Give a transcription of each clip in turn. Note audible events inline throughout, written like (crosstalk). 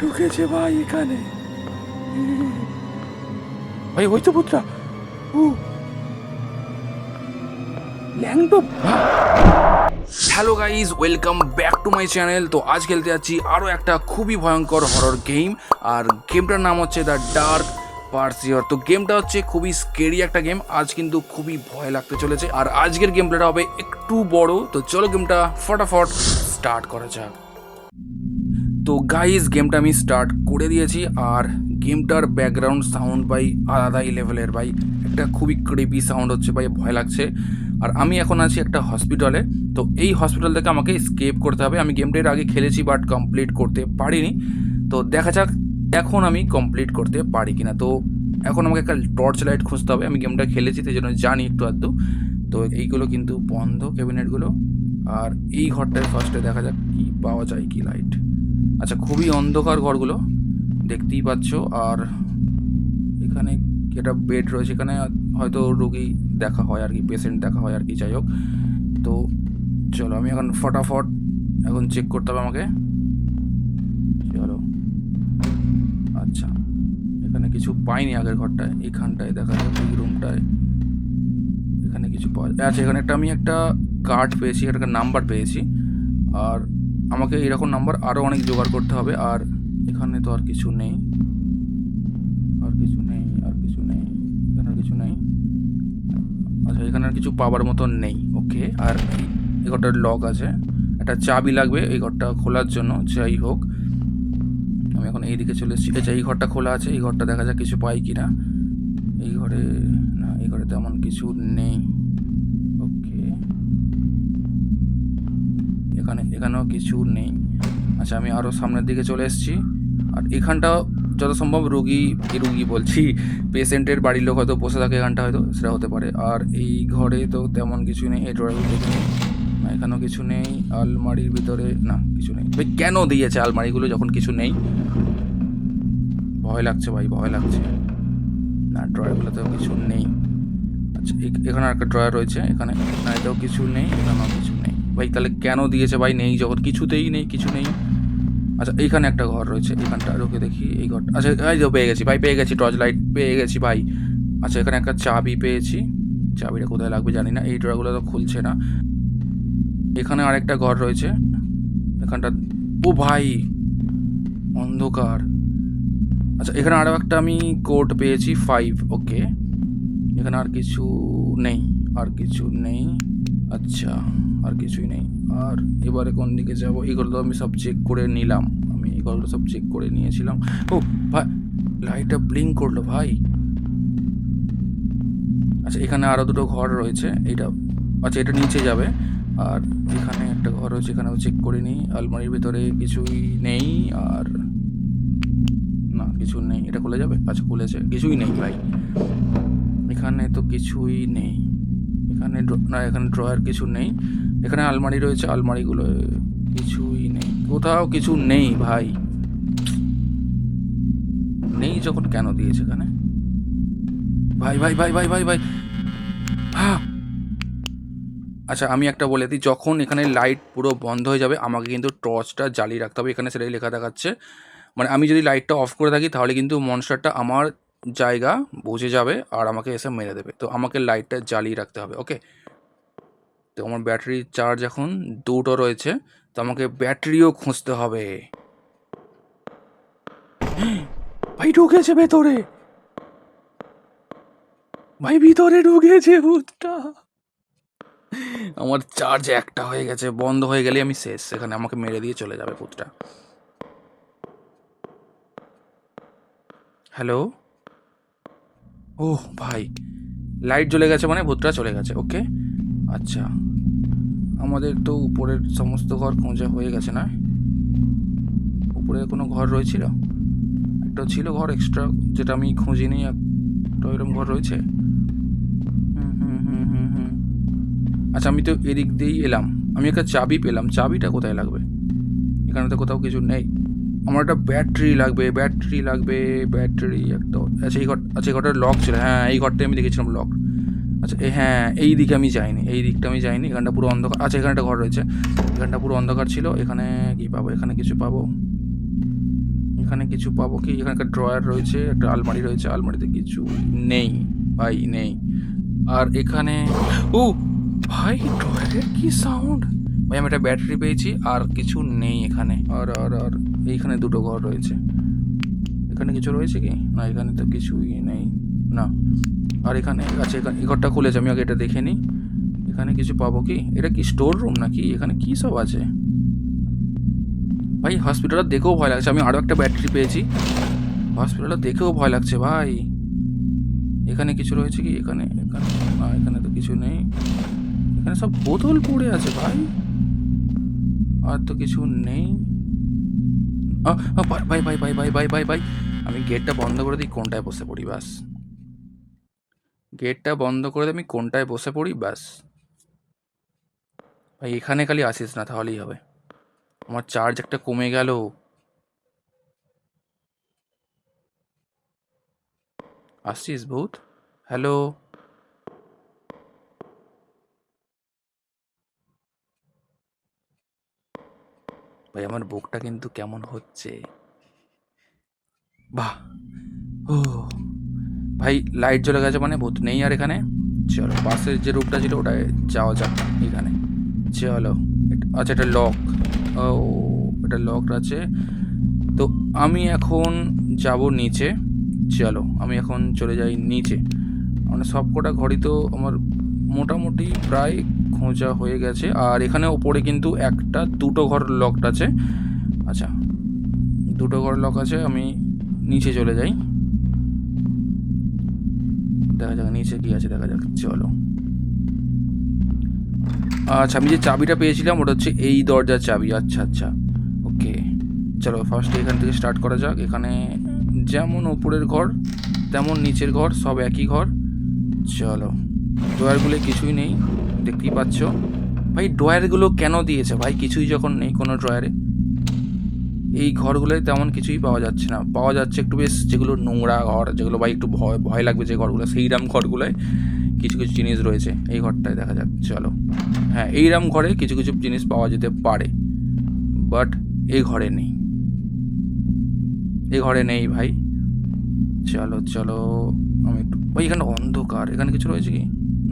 ঢুকেছে ভাই এখানে। ভাই, ওই তো পুত্রা। ও। ল্যাংটো। Hello guys welcome back to my channel তো আজ খেলতে যাচ্ছি আরও একটা খুবই ভয়ঙ্কর হরর গেম আর গেমটার নাম হচ্ছে দ্য ডার্ক পার্সিয়র তো গেমটা হচ্ছে খুবই স্কেরি একটা গেম আজ কিন্তু খুবই ভয় লাগতে চলেছে। আর আজকের গেম হবে একটু বড়। তো চলো গেমটা ফটাফট স্টার্ট করা যাক। তো গাইজ গেমটা আমি স্টার্ট করে দিয়েছি আর গেমটার ব্যাকগ্রাউন্ড সাউন্ড ভাই আলাদাই লেভেলের ভাই। একটা খুবই ক্রিপি সাউন্ড হচ্ছে ভাই, ভয় লাগছে। আর আমি এখন আছি একটা হসপিটালে তো এই হসপিটাল থেকে আমাকে স্কেপ করতে হবে। আমি গেমটা এর আগে খেলেছি বাট কমপ্লিট করতে পারিনি। তো দেখা যাক এখন আমি কমপ্লিট করতে পারি কিনা। তো এখন আমাকে একটা টর্চ লাইট খুঁজতে হবে। আমি গেমটা খেলেছি, সেই জন্য জানি একটু আধটু। তো এইগুলো কিন্তু বন্ধ ক্যাবিনেটগুলো আর এই ঘরটায় ফার্স্টে দেখা যাক কি পাওয়া যায়, কি লাইট আচ্ছা খুবই অন্ধকার ঘরগুলো, দেখতেই পাচ্ছ। আর এখানে একটা বেড রয়েছে, এখানে হয়তো রোগী দেখা হয় আর কি পেশেন্ট দেখা হয় আর কি, যাই হোক। তো চলো, আমি এখন ফটাফট এখন চেক করতে হবে আমাকে। চলো। আচ্ছা এখানে কিছু পাইনি আগের ঘরটায়, এখানটায় দেখা যায় এই রুমটায় এখানে কিছু পাওয়া আচ্ছা এখানে একটা আমি একটা কার্ড পেয়েছি একটা নাম্বার পেয়েছি। আর আমাকে এরকম নাম্বার আরও অনেক জোগাড় করতে হবে, আর এখানে তো আর কিছু নেই। আর কিছু নেই, আর কিছু নেই, এখানে আর কিছু নেই। আচ্ছা এখানে আর কিছু পাওয়ার মতন নেই ওকে আর এই- ঘরটার লক আছে। একটা চাবি লাগবে এই ঘরটা খোলার জন্য, যাই হোক। আমি এখন এই দিকে চলে এসেছি। আচ্ছা এই ঘরটা খোলা আছে, এই ঘরটা দেখা যাক কিছু পাই কি না এই ঘরে, না, এই ঘরে তেমন কিছু নেই। এখানে, এখানেও কিছু নেই। আচ্ছা আমি আরও সামনের দিকে চলে এসেছি। আর এখানটাও যত সম্ভব রুগী রুগী বলছি, পেশেন্টের বাড়ির লোক হয়তো বসে থাকে এখানটা হয়তো, সেটা হতে পারে। আর এই ঘরে তো তেমন কিছু নেই, এই ড্রয়ার নেই, না, এখানেও কিছু নেই, আলমারির ভিতরে, না, কিছু নেই। ভাই, কেন দিয়েছে আলমারিগুলো যখন কিছু নেই? ভয় লাগছে ভাই, ভয় লাগছে। না, ড্রয়ারগুলোতেও কিছু নেই। আচ্ছা এখানে একটা ড্রয়ার রয়েছে, এখানে, না এটাও কিছু নেই, এখানেও কিছু ভাই, তাহলে কেন দিয়েছে ভাই? নেই যখন কিছুতেই নেই, কিছু নেই। আচ্ছা এইখানে একটা ঘর রয়েছে এখানটা ঢুকে দেখি, এই ঘরটা। আচ্ছা এই যে পেয়ে গেছি ভাই, পেয়ে গেছি টর্চ লাইট পেয়ে গেছি ভাই। আচ্ছা এখানে একটা চাবি পেয়েছি। চাবিটা কোথায় লাগবে জানি না, এই ড্রয়ারগুলো তো খুলছে না। এখানে আরেকটা ঘর রয়েছে, এখানটা, ও ভাই, অন্ধকার। আচ্ছা এখানে আরও একটা আমি কোড পেয়েছি ফাইভ ওকে এখানে আর কিছু নেই, আর কিছু নেই। আচ্ছা। আর কিছুই নেই। আর এবারে কোন দিকে যাব? এগুলো তো আমি সব চেক করে নিলাম। আমি এগুলো সব চেক করে নিয়েছিলাম। ও, ভাই লাইটটা ব্লিঙ্ক করল, ভাই। আচ্ছা এখানে আরও দুটো ঘর রয়েছে। এটা আচ্ছা এটা নিচে যাবে। আর এখানে একটা ঘর রয়েছে এখানেও চেক করে নিই। আলমারির ভিতরে কিছুই নেই, আর না, কিছু নেই। এটা খুলে যাবে? আচ্ছা খুলেছে। কিছুই নেই, ভাই। এখানে তো কিছুই নেই। এখানে না, এখানে ড্রয়ার কিছু নেই। এখানে আলমারি রয়েছে, আলমারিগুলো কিছুই নেই। কোথাও কিছু নেই ভাই। নেই যখন কেন দিয়েছে এখানে? ভাই ভাই ভাই ভাই ভাই ভাই। আচ্ছা আমি একটা বলে দিই, যখন এখানে লাইট পুরো বন্ধ হয়ে যাবে, আমাকে কিন্তু টর্চটা জ্বালিয়ে রাখতে হবে। এখানে সেটাই লেখা দেখাচ্ছে। মানে আমি যদি লাইটটা অফ করে থাকি, তাহলে কিন্তু মনস্টারটা আমার জায়গা বুঝে যাবে আর আমাকে এসে মেরে দেবে। তো আমাকে লাইটটা জ্বালিয়ে রাখতে হবে ওকে তো আমার ব্যাটারি চার্জ এখন দুটো রয়েছে, তো আমাকে ব্যাটারিও খুঁজতে হবে। (gasps) ভাই, ঢুকেছে ভেতরে! ভাই, ভিতরে ঢুকেছে ভূতটা! আমার চার্জ একটা হয়ে গেছে, বন্ধ হয়ে গেলে আমি শেষ। সেখানে আমাকে মেরে দিয়ে চলে যাবে ভূতটা। হ্যালো? ও ভাই, লাইট জ্বলে গেছে মানে ভূতটা চলে গেছে, ওকে? আচ্ছা। আমাদের তো উপরের সমস্ত ঘর খোঁজা হয়ে গেছে না? উপরে কোনো ঘর রয়েছিল? একটা ছিল ঘর এক্সট্রা যেটা আমি খুঁজিনি, একটা এরকম ঘর রয়েছে? আচ্ছা আমি তো এদিক দিয়েই এলাম। আমি একটা চাবি পেলাম। চাবিটা কোথায় লাগবে? এখানে তো কোথাও কিছু নেই। আমার একটা ব্যাটারি লাগবে ব্যাটারি লাগবে, ব্যাটারি একটা আচ্ছা এই ঘর আচ্ছা এই ঘরটার লক ছিল। হ্যাঁ এই ঘরটায় আমি দেখেছিলাম লক আচ্ছা হ্যাঁ এই দিকে আমি যাইনি, এই দিকটা আমি যাইনি, এখানটা পুরো অন্ধকার আচ্ছা এখানে একটা ঘর রয়েছে, এখানটা পুরো অন্ধকার ছিল, এখানে কি পাবো, এখানে কিছু পাবো? এখানে কিছু পাবো কি? এখানে একটা ড্রয়ার রয়েছে, একটা আলমারি রয়েছে, আলমারিতে কিছু নেই, ভাই, নেই। আর এখানে, ও, ভাই ড্রয়ারের কি সাউন্ড ভাই, আমি একটা ব্যাটারি পেয়েছি, আর কিছু নেই এখানে। আর আর আর, এইখানে দুটো ঘর রয়েছে। এখানে কিছু রয়েছে কি? না, এখানে তো কিছুই নেই। না। আর এখানে আচ্ছা এখানে, এই ঘরটা খুলেছে, আমি আগে এটা দেখে নিই। এখানে কিছু পাবো কি? এটা কি স্টোর রুম নাকি? এখানে কী সব আছে? ভাই হসপিটালটা দেখেও ভয় লাগছে। আমি আরও একটা ব্যাটারি পেয়েছি। হসপিটালটা দেখেও ভয় লাগছে, ভাই। এখানে কিছু রয়েছে কি? এখানে এখানে, না, এখানে তো কিছু নেই। এখানে সব বোতল পড়ে আছে, ভাই। আর তো কিছু নেই। ভাই ভাই ভাই ভাই ভাই ভাই ভাই, আমি গেটটা বন্ধ করে দিই, কোনটায় বসে পড়ি, ব্যাস। গেটটা বন্ধ করে আমি কোনটায় বসে পড়ি, ব্যাস। ভাই, এখানে খালি আসিস না, তাহলেই হবে। আমার চার্জ একটা কমে গেল। আসছিস ভূত? হ্যালো ভাই, আমার বুকটা কিন্তু কেমন হচ্ছে। বাহ! ও। ভাই লাইট জ্বলে গেছে মানে ভূত নেই আর এখানে। চলো পাশের যে রূপটা ছিল ওটায় যাওয়া যাক এখানে। চলো আচ্ছা এটা লক ও এটা লক আছে। তো আমি এখন যাব নিচে। চলো, আমি এখন চলে যাই নিচে। মানে সবকটা ঘড়ি তো আমার মোটামুটি প্রায় খোঁজা হয়ে গেছে। আর এখানে ওপরে কিন্তু একটা দুটো ঘর লকড আছে। আচ্ছা দুটো ঘর লক আছে, আমি নিচে চলে যাই। দেখা যাক, নিচে কি আছে, দেখা যাক, চলো। আচ্ছা আমি যে চাবিটা পেয়েছিলাম, ওটা হচ্ছে এই দরজার চাবি। আচ্ছা আচ্ছা। ওকে। চলো ফার্স্ট এখান থেকে স্টার্ট করা যাক। এখানে যেমন ওপরের ঘর, তেমন নিচের ঘর, সব একই ঘর। চলো, ড্রয়ারগুলো কিছুই নেই, দেখতেই পাচ্ছ। ভাই, ড্রয়ারগুলো কেন দিয়েছে? ভাই, কিছুই যখন নেই কোনো ড্রয়ারে। এই ঘরগুলোয় তেমন কিছুই পাওয়া যাচ্ছে না। পাওয়া যাচ্ছে একটু বেশ যেগুলো নোংরা ঘর, যেগুলো ভাই একটু ভয় ভয় লাগবে যে ঘরগুলো সেইরাম ঘরগুলোয় কিছু কিছু জিনিস রয়েছে। এই ঘরটায় দেখা যাক, চলো। হ্যাঁ এইরাম ঘরে কিছু কিছু জিনিস পাওয়া যেতে পারে বাট এই ঘরে নেই। এই ঘরে নেই ভাই। চলো চলো, আমি একটু ভাই এখানে অন্ধকার। এখানে কিছু রয়েছে কি?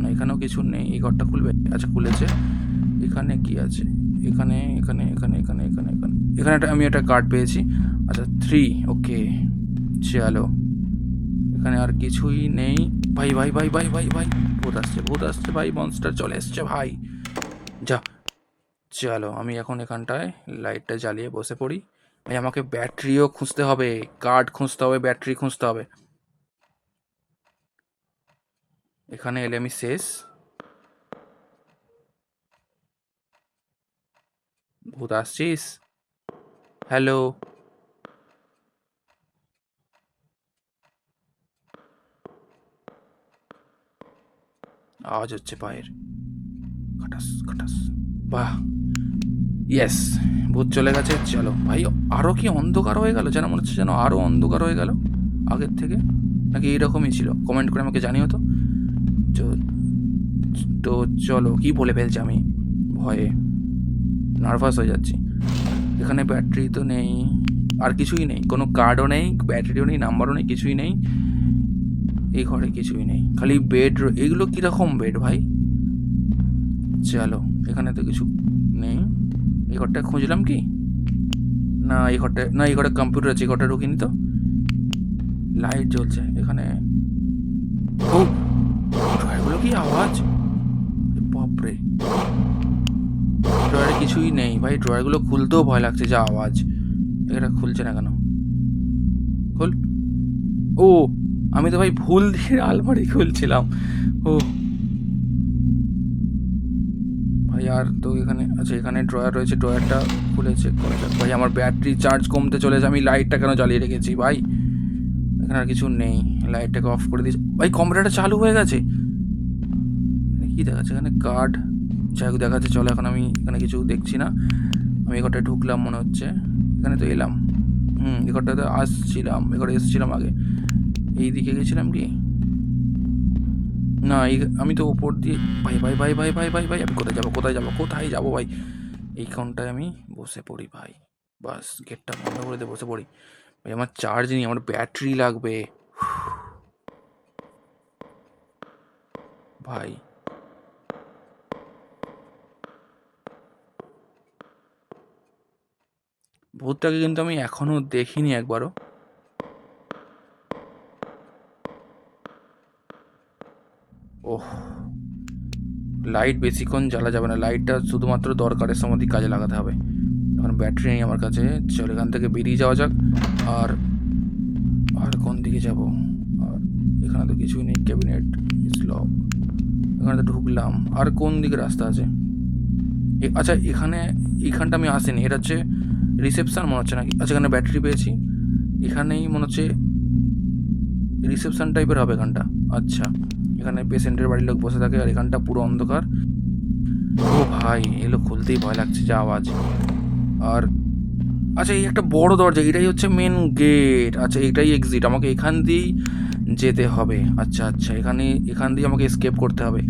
না, এখানেও কিছু নেই। এই ঘরটা খুলবে? আচ্ছা খুলেছে। এখানে কি আছে? এখানে এখানে এখানে এখানে এখানে এখানে একটা আমি একটা কার্ড পেয়েছি। আচ্ছা থ্রি ওকে চলো। এখানে আর কিছুই নেই। ভাই ভাই ভাই ভাই ভাই ভাই, ভূত আসছে ভূত আসছে ভাই মনস্টার চলে এসছে ভাই। যা, চলো, আমি এখন এখানটায় লাইটটা জ্বালিয়ে বসে পড়ি। ভাই, আমাকে ব্যাটারিও খুঁজতে হবে কার্ড খুঁজতে হবে, ব্যাটারি খুঁজতে হবে। এখানে এলে আমি শেষ। ভূত আসছিস? হ্যালো। আওয়াজ হচ্ছে পায়ের। খাটাস খাটাস বাহ। ইয়েস ভূত চলে গেছে। চলো। ভাই আরও কি অন্ধকার হয়ে গেল? যেন মনে হচ্ছে যেন আরও অন্ধকার হয়ে গেল। আগের থেকে? নাকি এইরকমই ছিল? কমেন্ট করে আমাকে জানিও তো। তো চলো, কি বলে ফেলছি আমি? ভয়ে। নার্ভাস হয়ে যাচ্ছি। এখানে ব্যাটারি তো নেই, আর কিছুই নেই। কোনো কার্ডও নেই ব্যাটারিও নেই নাম্বারও নেই, কিছুই নেই। এই ঘরে কিছুই নেই। খালি বেড এগুলো কীরকম বেড ভাই? চলো, এখানে তো কিছু নেই। এই ঘরটা খুঁজলাম কি? না, এই ঘরটা না, এই ঘরে কম্পিউটার আছে, এই ঘরটা ঢুকিনি তো। লাইট জ্বলছে, এখানে। ও, ড্রয়ারগুলো কি আওয়াজ? বাপরে। ড্রয়ারে কিছুই নেই। ভাই ড্রয়ারগুলো খুলতেও ভয় লাগছে, যা আওয়াজ। এটা খুলছে না কেন? খুল। ও, আমি তো ভাই ভুল দিয়ে আলমারি খুলছিলাম। ও। ভাই, আর তো এখানে আচ্ছা এখানে ড্রয়ার রয়েছে ড্রয়ারটা খুলে চেক করা যাক। ভাই, আমার ব্যাটারি চার্জ কমতে চলেছে, আমি লাইটটা কেন জ্বালিয়ে রেখেছি, ভাই? এখানে আর কিছু নেই লাইটটাকে অফ করে দিয়েছি। ভাই কম্পিউটারটা চালু হয়ে গেছে? কি দেখাচ্ছে? এখানে কার্ড যাই হোক, দেখাচ্ছে, চলো, এখন আমি এখানে কিছু দেখছি না। আমি এ ঘরটায় ঢুকলাম, মনে হচ্ছে। এখানে তো এলাম। হুম এ ঘরটাতে আসছিলাম এ ঘরে এসেছিলাম আগে। এই দিকে গেছিলাম কি? না, এই আমি তো ওপর দিয়ে ভাই ভাই ভাই ভাই ভাই ভাই ভাই, আমি কোথায় যাব কোথায় যাব কোথায় যাব, ভাই? এইখানটায় আমি বসে পড়ি, ভাই। বাস, গেটটা বন্ধ করে দিয়ে বসে পড়ি। ভাই, আমার চার্জ নেই, আমার ব্যাটারি লাগবে। ভাই ভূতটাকে কিন্তু আমি এখনও দেখিনি একবারও। ওহ, লাইট বেশিক্ষণ জ্বালা যাবে না। লাইটটা শুধুমাত্র দরকারের সময় কাজে লাগাতে হবে। এখন ব্যাটারি নেই আমার কাছে। চল, এখান থেকে বেরিয়ে যাওয়া যাক। আর আর কোন দিকে যাব? আর এখানে তো কিছুই নেই। ক্যাবিনেট লক এখানে তো ঢুকলাম। আর কোন দিকে রাস্তা আছে? আচ্ছা এখানে, এখানটা আমি আসিনি। এটা হচ্ছে রিসেপশন মনে হচ্ছে নাকি? আচ্ছা এখানে ব্যাটারি পেয়েছি। এখানেই মনে হচ্ছে রিসেপশান টাইপের হবে এখানটা। আচ্ছা এখানে পেশেন্টের বাড়ির লোক বসে থাকে আর এখানটা পুরো অন্ধকার। ও ভাই এগুলো খুলতেই ভয় লাগছে, যা আওয়াজ। আর আচ্ছা এই একটা বড় দরজা, এটাই হচ্ছে মেন গেট আচ্ছা এটাই এক্সিট আমাকে এখান দিয়েই যেতে হবে। আচ্ছা আচ্ছা এখানে, এখান দিয়ে আমাকে স্কেপ করতে হবে।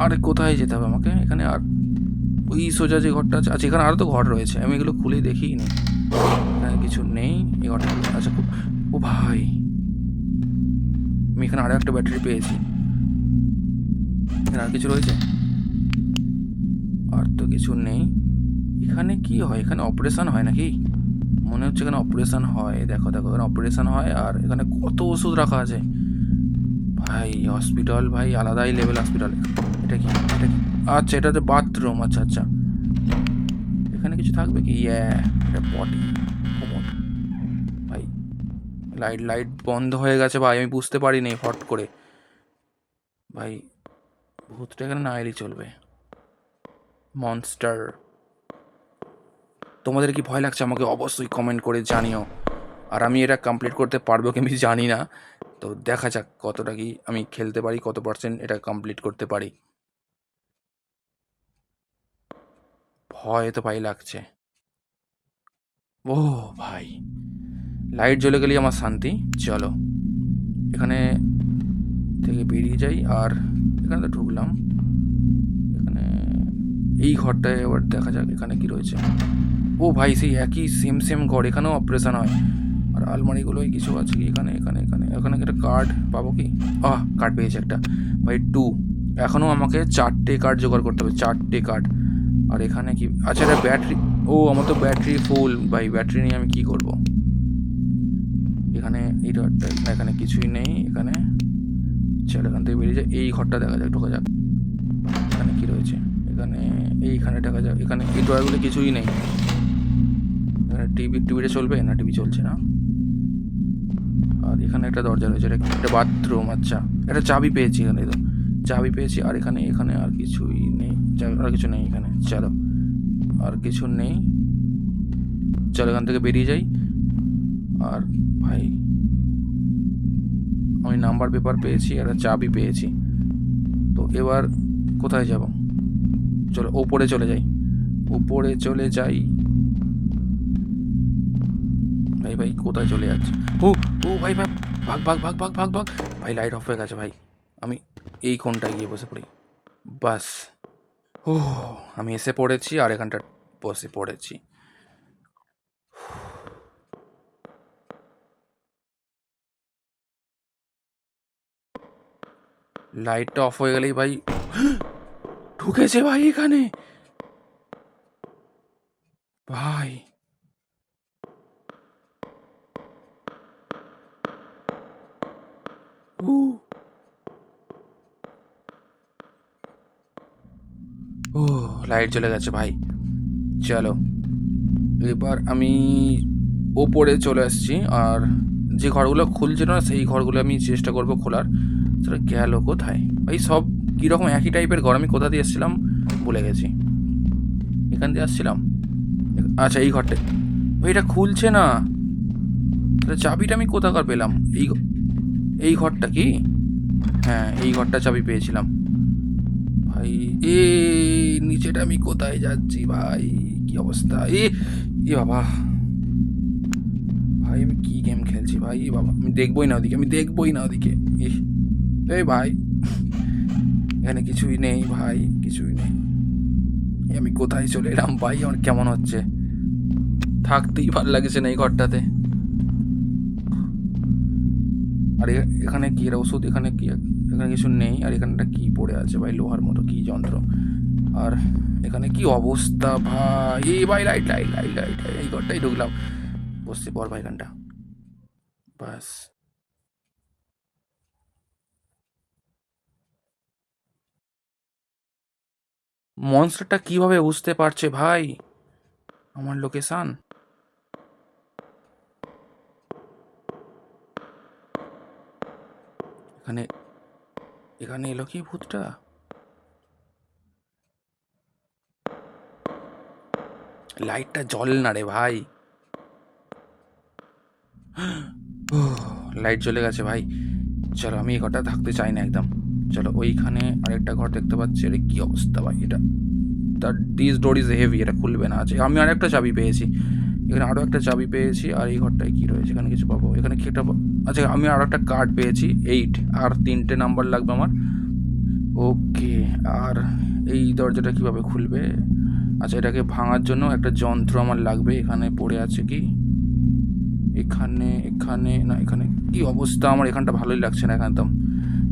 আর, কোথায় যেতে হবে আমাকে? এখানে আর ওই সোজা যে ঘরটা আছে আচ্ছা এখানে আরও তো ঘর রয়েছে, আমি এগুলো খুলেই দেখিই নি। এখানে কিছু নেই এই ঘরটা। আচ্ছা ও ভাই, আমি এখানে আরও একটা ব্যাটারি পেয়েছি। আর কিছু রয়েছে? আর তো কিছু নেই। এখানে কি হয়? এখানে অপারেশন হয় নাকি? মনে হচ্ছে এখানে অপারেশন হয়। দেখো দেখো, এখানে অপারেশন হয় আর এখানে কত ওষুধ রাখা আছে। ভাই হসপিটাল ভাই, আলাদাই লেভেল হসপিটাল এটা কি? এটা কি? আচ্ছা এটাতে বাথরুম আচ্ছা আচ্ছা। এখানে কিছু থাকবে কি? এটা পটি ভাই লাইট লাইট বন্ধ হয়ে গেছে ভাই, আমি বুঝতে পারিনি হট করে। ভাই, ভূতটা এখানে না এলেই চলবে। মনস্টার তোমাদের কি ভয় লাগছে আমাকে অবশ্যই কমেন্ট করে জানিও। আর আমি এটা কমপ্লিট করতে পারব কি আমি জানি না। তো দেখা যাক কতটা কি আমি খেলতে পারি, কত পার্সেন্ট এটা কমপ্লিট করতে পারি। ভয় তো ভাই লাগছে। ও ভাই, লাইট জ্বলে গেলেই আমার শান্তি। চলো, এখানে থেকে বেরিয়ে যাই আর এখানে তো ঢুকলাম। এখানে, এই ঘরটায় এবার দেখা যাক এখানে কি রয়েছে। ও ভাই, সেই একই সেম সেম ঘর, এখানেও অপারেশন হয়। আর আলমারিগুলোই কিছু আছে কি এখানে এখানে এখানে? এখানে একটা কার্ড পাবো কি? আহ কার্ড পেয়েছি একটা। ভাই টু এখনও আমাকে চারটে কার্ড জোগাড় করতে হবে, চারটে কার্ড আর এখানে কি? আচ্ছা এটা ব্যাটারি ও আমার তো ব্যাটারি ফুল ভাই ব্যাটারি নিয়ে আমি কি করব? এখানে এই না, এখানে কিছুই নেই এখানে। চল এখান থেকে বেরিয়ে যায় এই ঘরটা দেখা যাক ঢোকা যাক। এখানে কি রয়েছে? এখানে এইখানে দেখা যাক। এখানে এই ড্রয়ারগুলো কিছুই নেই। এখানে টিভি টিভিটা চলবে? না টিভি চলছে না। আর এখানে একটা দরজা রয়েছে। এটা একটা বাথরুম আচ্ছা। একটা চাবি পেয়েছি এখানে চাবি পেয়েছি আর এখানে এখানে আর কিছুই আর কিছু নেই এখানে, চলো। আর কিছু নেই। চলো, এখান থেকে বেরিয়ে যাই। আর ভাই, আমি নাম্বার পেপার পেয়েছি, আর চাবি পেয়েছি। তো এবার কোথায় যাব? চলো, ওপরে চলে যাই। উপরে চলে যাই। ভাই ভাই, কোথায় চলে যাচ্ছে? ও ও ভাই ভাই, ভাগ ভাগ ভাগ ভাগ ভাগ ভাগ। ভাই লাইট অফ হয়ে গেছে, ভাই। আমি এই কোনটায় গিয়ে বসে পড়ি। বাস। ও আমি এসে পড়েছি, আর এখানটা বসে পড়েছি। লাইটটা অফ হয়ে গেলেই ভাই (gasps) ঢুকেছে ভাই এখানে। ভাই। ও ও লাইট জ্বলে গেছে ভাই। চলো, এবার আমি ওপরে চলে আসছি, আর যে ঘরগুলো খুলছিল না, সেই ঘরগুলো আমি চেষ্টা করব খোলার। সেটা গেল কোথায়? ভাই সব কীরকম একই টাইপের ঘর? আমি কোথা দিয়ে এসেছিলাম? ভুলে গেছি। এখান দিয়ে আসছিলাম? আচ্ছা এই ঘরটা। ভাই, এটা খুলছে না। তাহলে চাবিটা আমি কোথাকার পেলাম? এই এই ঘরটা কি? হ্যাঁ এই ঘরটা চাবি পেয়েছিলাম। ভাই। এ, নিচেটা আমি কোথায় যাচ্ছি ভাই? কি অবস্থা? এ এ বাবা। ভাই, আমি কি গেম খেলছি ভাই? এ বাবা, আমি দেখবই না ওদিকে, আমি দেখবই না ওদিকে। এই ভাই। এখানে কিছুই নেই ভাই, কিছুই নেই। আমি কোথায় চলে এলাম ভাই? আমার কেমন হচ্ছে? থাকতেই ভালো লাগছে না এই ঘরটাতে। আর, এখানে কি এর ওষুধ? এখানে কি এখানে কিছু নেই, আর এখানটা কি পড়ে আছে ভাই? লোহার মতো কি যন্ত্র? আর এখানে কি অবস্থা ভাই? এই ভাই লাইট লাইট লাইট লাইট এই ঘরটাই ঢুকলাম। বসতে পর ভাই এখানটা। বাস। মনস্টারটা কীভাবে বুঝতে পারছে ভাই? আমার লোকেশন? এখানে এখানে এলো কি ভূতটা? লাইটটা জ্বলে না রে ভাই। লাইট জ্বলে গেছে ভাই। চলো, আমি এই ঘরটা থাকতে চাই না একদম। চলো, ওইখানে আরেকটা ঘর দেখতে পাচ্ছি। আরে, কি অবস্থা ভাই এটা? দিস ডোর ইজ হেভি, এটা খুলবে না। আছে আমি আরেকটা চাবি পেয়েছি। এখানে আরও একটা চাবি পেয়েছি, আর এই ঘরটায় কী রয়েছে? এখানে কিছু পাবো? এখানে কি একটা আচ্ছা আমি আরও একটা কার্ড পেয়েছি এইট আর তিনটে নাম্বার লাগবে আমার। ওকে আর এই দরজাটা কীভাবে খুলবে? আচ্ছা এটাকে ভাঙার জন্য একটা যন্ত্র আমার লাগবে, এখানে পড়ে আছে কি? এখানে এখানে, না, এখানে কি অবস্থা? আমার এখানটা ভালোই লাগছে না এখানে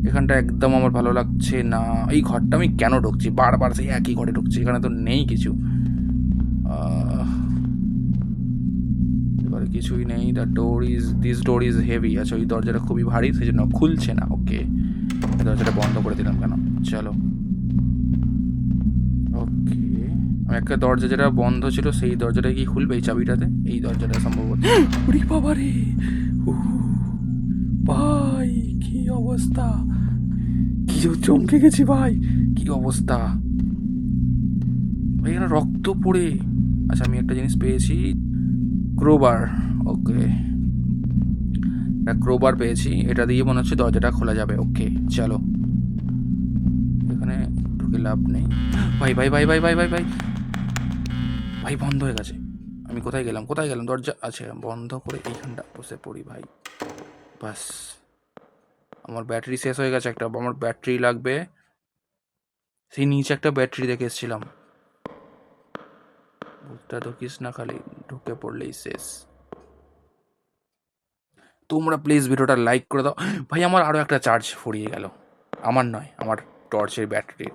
এখানটা একদম আমার ভালো লাগছে না। এই ঘরটা আমি কেন ঢুকছি? বারবার সেই একই ঘরে ঢুকছি, এখানে তো নেই কিছু। কিছুই নেই the door is this door is heavy আচ্ছা ওই দরজাটা খুবই ভারী সেই জন্য খুলছে না ওকে দরজাটা বন্ধ করে দিলাম কেন? চলো। ওকে আমি একটা দরজা যেটা বন্ধ ছিল সেই দরজাটা কি খুলবে এই চাবিটাতে? এই দরজাটা সম্ভবত। (gasps) বাবা রে! ভাই কি অবস্থা? কি চমকে গেছি ভাই! কি অবস্থা? ভাই এখানে রক্ত পড়ে। আচ্ছা আমি একটা জিনিস পেয়েছি ক্রোবার ওকে। একটা ক্রোবার পেয়েছি, এটা দিয়ে মনে হচ্ছে দরজাটা খোলা যাবে, ওকে, চলো। এখানে ঢুকে লাভ নেই। ভাই ভাই ভাই ভাই ভাই ভাই ভাই। ভাই, বন্ধ হয়ে গেছে। আমি কোথায় গেলাম? কোথায় গেলাম? দরজা আছে, বন্ধ করে এইখানটা বসে পড়ি, ভাই। বাস। আমার ব্যাটারি শেষ হয়ে গেছে একটা, আমার ব্যাটারি লাগবে। সেই নিচে একটা ব্যাটারি দেখে এসেছিলাম। ভূতটা ঢুকিস না, খালি ঢুকে পড়লেই শেষ। তোমরা প্লিজ ভিডিওটা লাইক করে দাও। ভাই, আমার আরও একটা চার্জ ফুরিয়ে গেল। আমার নয়, আমার টর্চের ব্যাটারির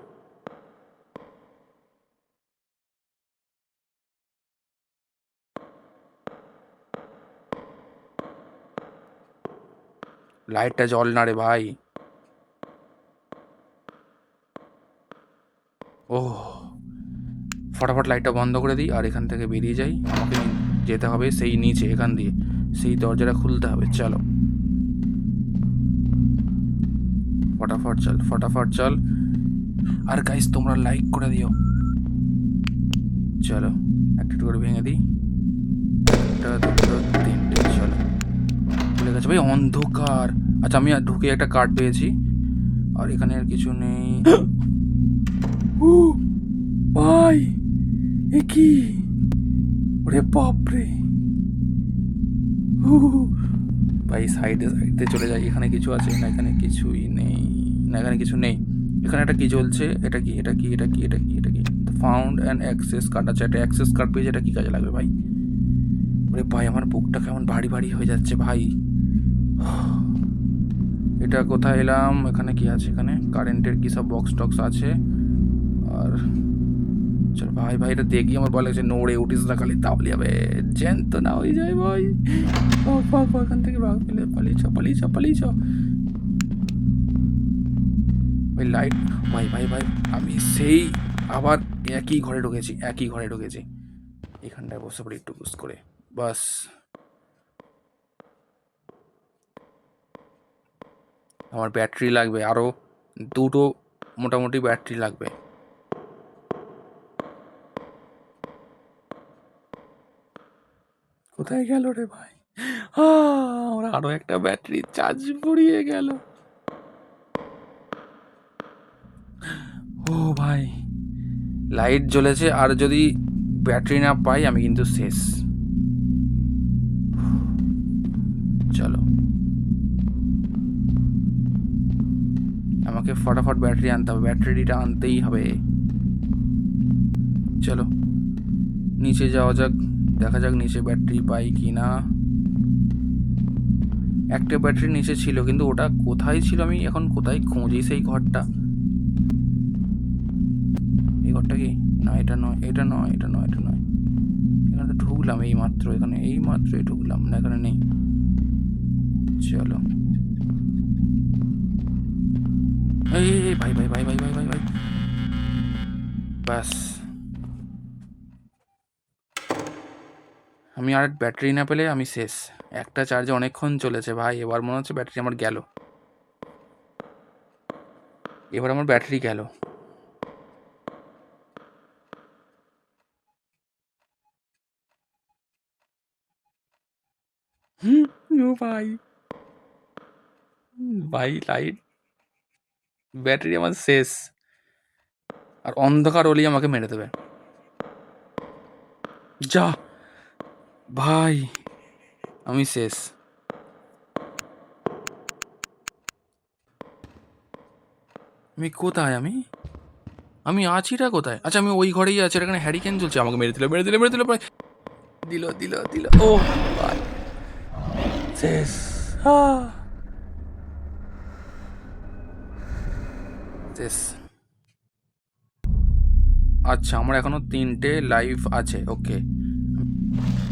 লাইটটা জল না রে ভাই ও ফটাফট লাইটটা বন্ধ করে দিই আর এখান থেকে বেরিয়ে যাই। আমাকে যেতে হবে সেই নিচে, এখান দিয়ে। সেই দরজাটা খুলতে হবে, চলো। ফটাফট চল ফটাফট চল। আর গাইস তোমরা লাইক করে দিও। চলো, একটা করে ভেঙে দিই। একটা তিনটে, চলো। খুলে গেছে। ভাই, অন্ধকার। আচ্ছা আমি ঢুকে একটা কার্ড পেয়েছি। আর এখানে আর কিছু নেই। (gasps) ভাই! এ কি? ওরে বাপরে। ভাই সাইডে সাইডে চলে যাই। এখানে কিছু আছে, না এখানে কিছুই নেই। না, এখানে কিছু নেই। এখানে একটা কি চলছে? এটা কি এটা কি এটা কি এটা কি এটা কি? ফাউন্ড অ্যান্ড অ্যাক্সেস কার্ড আছে একটা অ্যাক্সেস কার্ড পেয়েছে এটা কি কাজে লাগবে ভাই? ওরে ভাই, আমার বুকটা কেমন ভারী ভারী হয়ে যাচ্ছে ভাই। এটা কোথায় এলাম? এখানে কি আছে এখানে? কারেন্টের কি সব বক্স টক্স আছে? আর চল ভাই ভাই, এটা দেখি, আমার বলে লাগছে নোড়ে উঠিস না খালি তাহলে যাবে জ্যান তো না হয়ে যায় ভাই। ভাগ থেকে ভাগ পেলে, পালিয়ে চ পালিয়ে চ চ। ভাই লাইট ভাই ভাই ভাই, আমি সেই আবার একই ঘরে ঢুকেছি, একই ঘরে ঢুকেছি। এখানটায় বসে পড়ি একটু বুস করে, বাস। আমার ব্যাটারি লাগবে আরও দুটো মোটামুটি ব্যাটারি লাগবে। কোথায় গেল রে ভাই? আমার আরও একটা ব্যাটারি চার্জ ফুরিয়ে গেল। ও ভাই লাইট জ্বলেছে আর যদি ব্যাটারি না পাই আমি কিন্তু শেষ। চলো। আমাকে ফটাফট ব্যাটারি আনতে হবে, ব্যাটারিটা আনতেই হবে। চলো, নিচে যাওয়া যাক। দেখা যাক নিচে ব্যাটারি পাই কি না একটা ব্যাটারি নিচে ছিল কিন্তু ওটা কোথায় ছিল আমি এখন কোথায় খুঁজি সেই ঘরটা? এই ঘরটা কি? না এটা নয় এটা নয় এটা নয় এটা নয়। এখানে ঢুকলাম এই মাত্র এখানে এই মাত্রই ঢুকলাম না এখানে নেই। চলো। এই, ভাই ভাই ভাই ভাই ভাই ভাই ভাই। ব্যাস। আমি আর ব্যাটারি না পেলে আমি শেষ। একটা চার্জে অনেকক্ষণ চলেছে ভাই, এবার মনে হচ্ছে ব্যাটারি আমার গেল। এবার আমার ব্যাটারি গেল। ভাই। ভাই লাইট ব্যাটারি আমার শেষ। আর অন্ধকার হলেই আমাকে মেরে দেবে। যা। ভাই, আমি শেষ। আমি কোথায়? আমি? আমি আছিটা কোথায়? আচ্ছা আমি ওই ঘরেই আছি, এখানে হ্যারিকেন চলছে। আমাকে মেরে দিল মেরে দিল মেরে দিল প্রায় দিল দিল দিল। ও, ভাই। শেষ। শেষ। আচ্ছা আমার এখনও তিনটে লাইভ আছে ওকে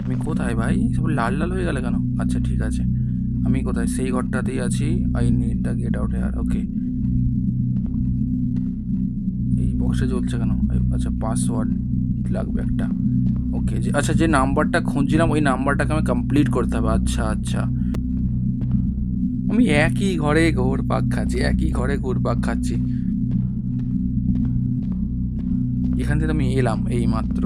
আমি কোথায় ভাই? সব লাল লাল হয়ে গেল কেন? আচ্ছা ঠিক আছে। আমি কোথায়? সেই ঘরটাতেই আছি। I need the get out here okay এই বক্সে চলছে কেন? আচ্ছা পাসওয়ার্ড লাগবে একটা। ওকে যে আচ্ছা যে নাম্বারটা খুঁজছিলাম, ওই নাম্বারটাকে আমি কমপ্লিট করতে হবে। আচ্ছা আচ্ছা। আমি একই ঘরে ঘোর পাক খাচ্ছি, একই ঘরে ঘোর পাক খাচ্ছি। এখান থেকে আমি এলাম এই মাত্র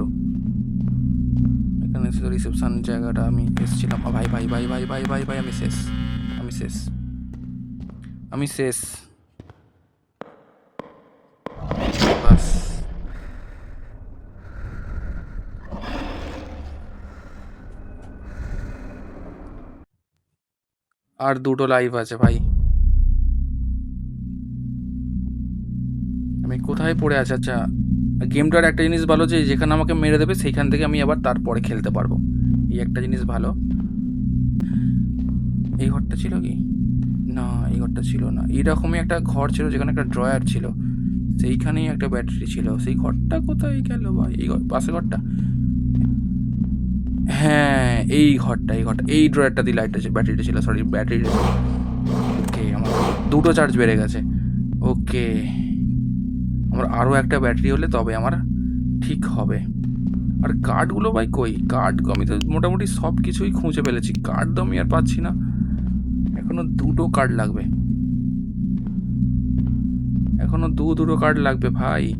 রিসেপশন জায়গাটা আমি এসেছিলাম। ভাই ভাই ভাই ভাই ভাই ভাই ভাই, আমি শেষ আমি শেষ আমি শেষ। আর দুটো লাইভ আছে, ভাই। আমি কোথায় পড়ে আছি? আচ্ছা গেমটার একটা জিনিস ভালো যে যেখানে আমাকে মেরে দেবে, সেইখান থেকে আমি আবার তারপরে খেলতে পারব। এই একটা জিনিস ভালো। এই ঘরটা ছিল কি? না, এই ঘরটা ছিল না। এইরকমই একটা ঘর ছিল, যেখানে একটা ড্রয়ার ছিল। সেইখানেই একটা ব্যাটারি ছিল। সেই ঘরটা কোথায় গেল ভাই? এই ঘর পাশে ঘরটা? হ্যাঁ এই ঘরটা এই ঘরটা। এই ড্রয়ারটা দিয়ে লাইটটা ছিল ব্যাটারিটা ছিল সরি ব্যাটারি ওকে আমার দুটো চার্জ বেড়ে গেছে। ওকে আমার আরও একটা ব্যাটারি হলে তবে আমার ঠিক হবে। আর কার্ডগুলো ভাই কই? কার্ড আমি তো মোটামুটি সব কিছুই খুঁজে ফেলেছি। কার্ড তো আমি আর পাচ্ছি না। এখনও দুটো কার্ড লাগবে। এখনও দু দুটো কার্ড লাগবে ভাই।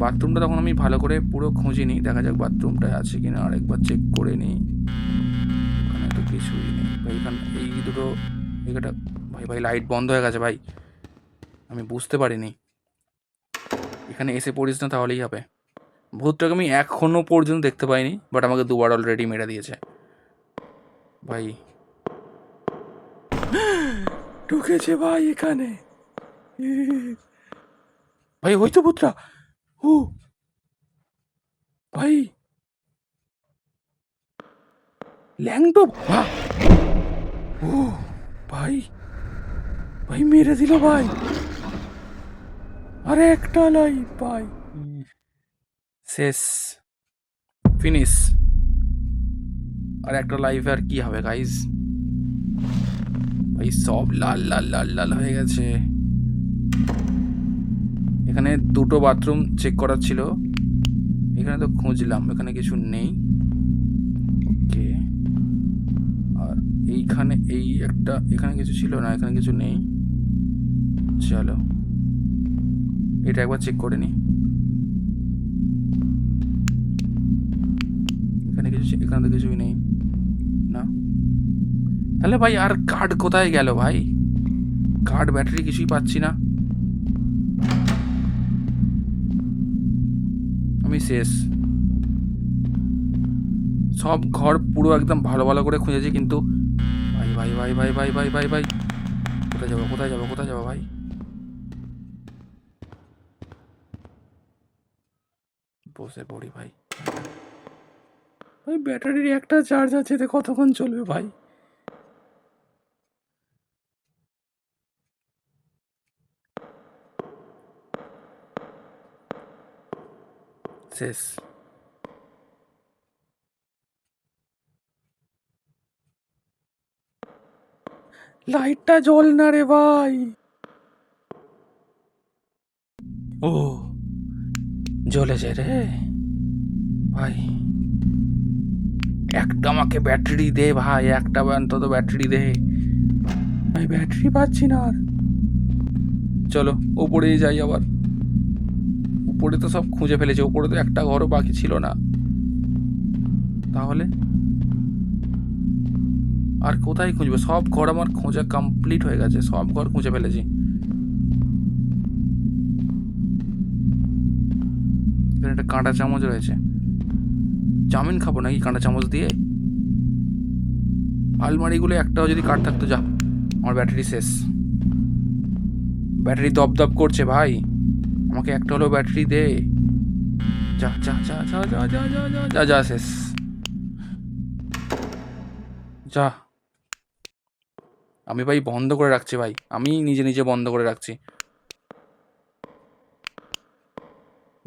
বাথরুমটা তখন আমি ভালো করে পুরো খুঁজিনি। দেখা যাক বাথরুমটা আছে কিনা। আরেকবার চেক করে নিই। এখানে তো কিছুই নেই। ভাই এখানে এই দুটো এখানটা ভাই ভাই লাইট বন্ধ হয়ে গেছে ভাই। আমি বুঝতে পারিনি। এখানে এসে পড়িস না তাহলেই হবে। ভূতটাকে আমি এখনও পর্যন্ত দেখতে পাইনি বাট আমাকে দুবার অলরেডি মেরে দিয়েছে। ভাই। ঢুকেছে ভাই এখানে। ভাই ওই তো ভূতটা। ও। ভাই। ল্যাংটো। ও ভাই। ভাই মেরে দিল ভাই। আরে একটা লাই ভাই শেষ। ফিনিশ। আর একটা লাইফ আর কি হবে গাইজ ভাই, সব লাল লাল লাল লাল হয়ে গেছে। এখানে দুটো বাথরুম চেক করার ছিল। এখানে তো খুঁজলাম, এখানে কিছু নেই। ওকে। আর এইখানে এই একটা, এখানে কিছু ছিল না, এখানে কিছু নেই। চলো। এটা একবার চেক করে নি এখানে কিছু, এখানে তো কিছুই নেই। না। তাহলে ভাই, আর কার্ড কোথায় গেল ভাই? কার্ড ব্যাটারি কিছুই পাচ্ছি না। আমি শেষ। সব ঘর পুরো একদম ভালো ভালো করে খুঁজেছি, কিন্তু ভাই ভাই ভাই ভাই ভাই ভাই ভাই ভাই। কোথায় যাব কোথায় যাব কোথায় যাব ভাই? বসে পড়ি ভাই। ওই ব্যাটারির একটা চার্জ আছে এতে কতক্ষণ চলবে ভাই? শেষ। লাইটটা জল না রে ভাই। ও। জ্বলেছে রে। ভাই, একটা আমাকে ব্যাটারি দে ভাই, একটা অন্তত ব্যাটারি দে। ভাই, ব্যাটারি পাচ্ছি না আর। চলো উপরেই যাই আবার। উপরে তো সব খুঁজে ফেলেছে উপরে তো একটা ঘরও বাকি ছিল না। তাহলে? আর কোথায় খুঁজবো? সব ঘর আমার খোঁজা কমপ্লিট হয়ে গেছে, সব ঘর খুঁজে ফেলেছি। এখানে একটা কাঁটা চামচ রয়েছে চাউমিন খাব নাকি কাঁটা চামচ দিয়ে আলমারিগুলো একটাও যদি কাঠ থাকতো যা আমার ব্যাটারি শেষ ব্যাটারি দপ দপ করছে ভাই আমাকে একটা হলেও ব্যাটারি দে যা যা যা যা যা যা যা যা যা যা শেষ যা আমি ভাই বন্ধ করে রাখছি ভাই আমি নিজে নিজে বন্ধ করে রাখছি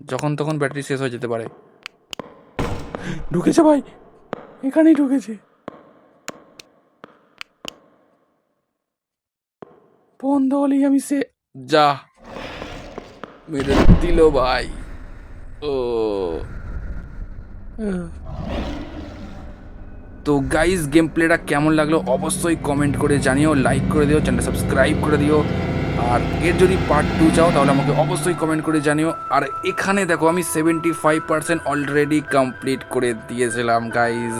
যখন তখন ব্যাটারি শেষ হয়ে যেতে পারে। ঢুকেছে ভাই। এখানেই ঢুকেছে। বন্ধ হলেই আমি সে যা। মেরে দিল ভাই। ও। তো গাইস গেম প্লেটা কেমন লাগল অবশ্যই কমেন্ট করে জানিও লাইক করে দিও চ্যানেল সাবস্ক্রাইব করে দিও। আর এর যদি পার্ট টু চাও, তাহলে আমাকে অবশ্যই কমেন্ট করে জানিও। আর এখানে দেখো, আমি seventy five percent already complete করে দিয়েছিলাম গাইজ